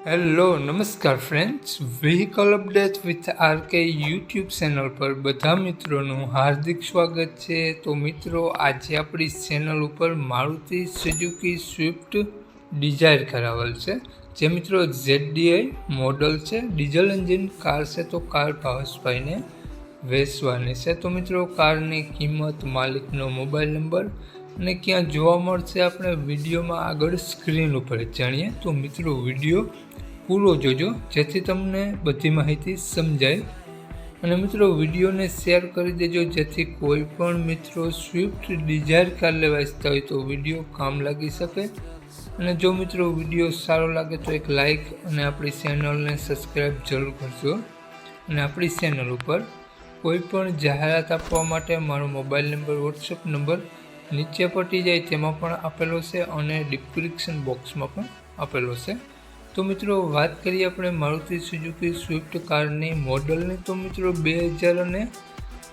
Hello નમસ્કાર friends vehicle update with RK YouTube channel પર બધા મિત્રોનું હાર્દિક સ્વાગત છે. તો મિત્રો, આજે આપણી ચેનલ ઉપર મારુતિ સુઝુકી સ્વિફ્ટ ડિઝાયર કરાવેલ છે. જે મિત્રો ઝેડડીઆઈ મોડલ છે. ડીઝલ એન્જિન કાર છે તો કાર ભાવેશભાઈને વેચવાની છે. તો મિત્રો કારની કિંમત, માલિકનો મોબાઈલ નંબર અને ક્યાં જોવા મળશે આપણે વિડીયોમાં આગળ સ્ક્રીન ઉપર જાણીએ. તો મિત્રો, વીડિયો પૂરો જોજો, જેથી તમને બધી માહિતી સમજાય. અને મિત્રો, વિડીયોને શેર કરી દેજો, જેથી કોઈ પણ મિત્રો સ્વિફ્ટ ડિઝાયર કાર લેવા ઇચ્છતા હોય તો વીડિયો કામ લાગી શકે. અને જો મિત્રો, વીડિયો સારો લાગે તો એક લાઈક અને આપણી ચેનલને સબસ્ક્રાઈબ જરૂર કરજો. અને આપણી ચેનલ ઉપર કોઈ પણ જાહેરાત આપવા માટે મારો મોબાઈલ નંબર, વોટ્સઅપ નંબર નીચે પટી જાય તેમાં પણ આપેલો છે અને ડિસ્ક્રિપ્શન બોક્સમાં પણ આપેલો છે. તો મિત્રો, વાત કરીએ આપણે મારુતિ સુઝુકી સ્વિફ્ટ કારની મોડલની. તો મિત્રો, બે હજાર અને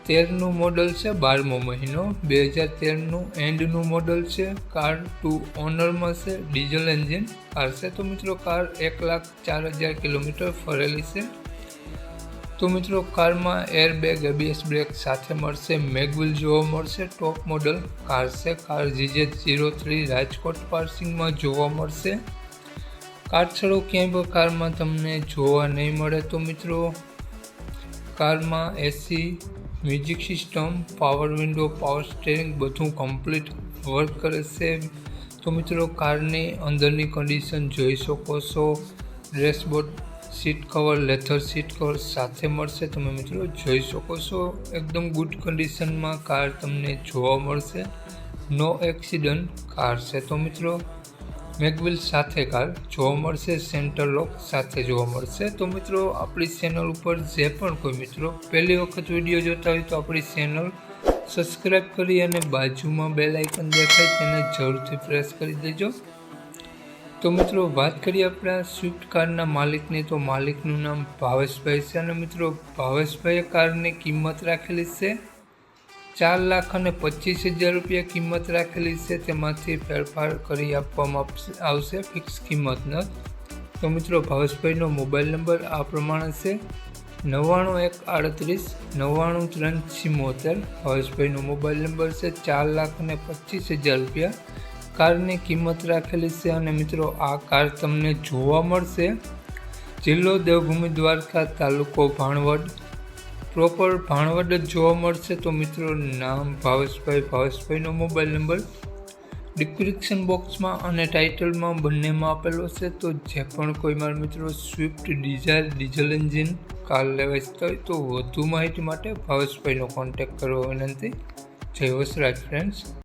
તેરનું મોડલ છે, બારમો મહિનો. બે હજાર તેરનું એન્ડનું મોડલ છે, કાર ટુ ઓનરમાં છે, ડીઝલ એન્જિન કાર છે. તો મિત્રો, કાર એક લાખ ચાર હજાર કિલોમીટર ફરેલી છે. તો મિત્રો, કારમાં એરબેગ એબીએસ બ્રેક સાથે મળશે મેગવિલ જોવા મળશે ટોપ મોડલ કાર છે. Car GJ zero three Rajkot પાર્સિંગમાં જોવા મળશે. કાર છડો ક્યાંય પણ કારમાં તમને જોવા નહીં મળે તો મિત્રો, કારમાં AC music system power window power steering બધું કમ્પ્લીટ વર્ક કરે છે. તો મિત્રો, કારની અંદરની કન્ડિશન જોઈ શકો છો. Dashboard seat cover leather seat cover સાથે મળશે. તમે મિત્રો જોઈ શકો છો, એકદમ ગુડ કન્ડિશનમાં કાર તમને જોવા મળશે. નો એક્સિડન્ટ કાર છે તો મિત્રો. મેગવિલ સાથે કાર જોવા મળશે સેન્ટર લોક સાથે જોવા મળશે. તો મિત્રો, આપણી ચેનલ ઉપર જે પણ કોઈ મિત્રો પહેલી વખત વીડિયો જોતા હોય તો આપણી ચેનલ સબસ્ક્રાઈબ કરી અને બાજુમાં બે લાઇકન દેખાય તેને જરૂરથી પ્રેસ કરી દેજો. તો મિત્રો, વાત કરીએ આપણા સ્વિફ્ટ કારના માલિકની. તો માલિકનું નામ ભાવેશભાઈ છે અને મિત્રો, ભાવેશભાઈએ કારની કિંમત રાખેલી છે ચાર લાખ અને પચીસ હજાર રૂપિયા કિંમત રાખેલી છે. તેમાંથી ફેરફાર કરી આપવામાં આવશે ફિક્સ કિંમત ન તો મિત્રો, ભાવેશભાઈનો મોબાઈલ નંબર આ પ્રમાણે છે નવ્વાણું એક આડત્રીસ નવ્વાણું ત્રણ ચિમોતેર ભાવેશભાઈનો મોબાઈલ નંબર છે ચાર લાખ અને પચીસ હજાર રૂપિયા. કારની કિંમત રાખેલી છે અને મિત્રો આ કાર તમને જોવા મળશે. જિલ્લો દેવભૂમિ દ્વારકા તાલુકો ભાણવડ. પ્રોપર ભાણવડ જ જોવા મળશે તો મિત્રો નામ ભાવેશભાઈ, ભાવેશભાઈનો મોબાઈલ નંબર ડિસ્ક્રિપ્શન બોક્સમાં અને ટાઇટલમાં બંનેમાં આપેલો છે. તો જે પણ કોઈ મારા મિત્રો Swift Dzire diesel engine car લેવા ઇચ્છતા હોય તો વધુ માહિતી માટે ભાવેશભાઈનો કોન્ટેક્ટ કરવો વિનંતી. જય વસરાજ ફ્રેન્ડ્સ